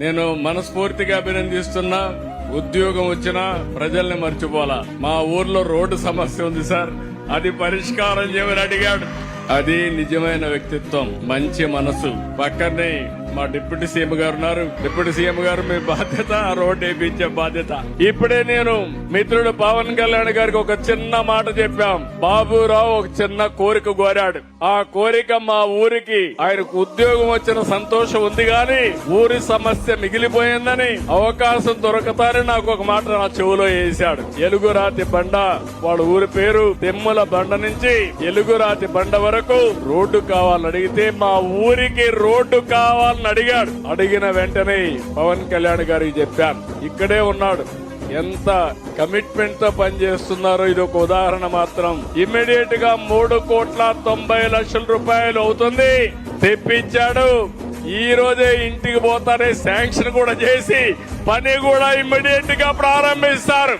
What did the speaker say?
నేను మనస్ఫూర్తిగా అభినందిస్తున్నా ఉద్యోగం వచ్చినా ప్రజల్ని మర్చిపోలా మా ఊర్లో రోడ్డు సమస్య ఉంది సార్. అది పరిష్కారం చేయమని అడిగాడు. అది నిజమైన వ్యక్తిత్వం మంచి మనసు. పక్కనే మా డిప్యూటీ సీఎం గారు ఉన్నారు. డిప్యూటీ సీఎం గారు మీ బాధ్యత రోడ్ రోడ్డు వేయించే బాధ్యత. ఇప్పుడే నేను మిత్రుడు పవన్ కళ్యాణ్ గారికి ఒక చిన్న మాట చెప్పాం. బాబురావు ఒక చిన్న కోరిక కోరాడు. ఆ కోరిక మా ఊరికి ఆయనకు ఉద్యోగం వచ్చిన సంతోషం ఉంది గాని ఊరి సమస్య మిగిలిపోయిందని అవకాశం దొరకతారని నాకు ఒక మాట నా చెవులో వేశాడు. ఎలుగురాతి బండ వాళ్ళ ఊరి పేరు తెమ్ముల బండ నుంచి ఎలుగురాతి బండ వరకు రోడ్డు కావాలని అడిగితే మా ఊరికి రోడ్డు కావాలి పవన్ అడిగాడు. అడిగిన వెంటనే పవన్ కళ్యాణ్ గారికి చెప్పాను. ఇక్కడే ఉన్నాడు. ఎంత కమిట్మెంట్తో పనిచేస్తున్నారో ఇది ఒక ఉదాహరణ మాత్రం. ఇమ్మీడియట్గా మూడు కోట్ల తొంభై లక్షల రూపాయలు అవుతుంది. తెప్పించాడు. ఈ రోజే ఇంటికి పోతానే శాంక్షన్ కూడా చేసి పని కూడా ఇమ్మీడియట్గా ప్రారంభిస్తారు.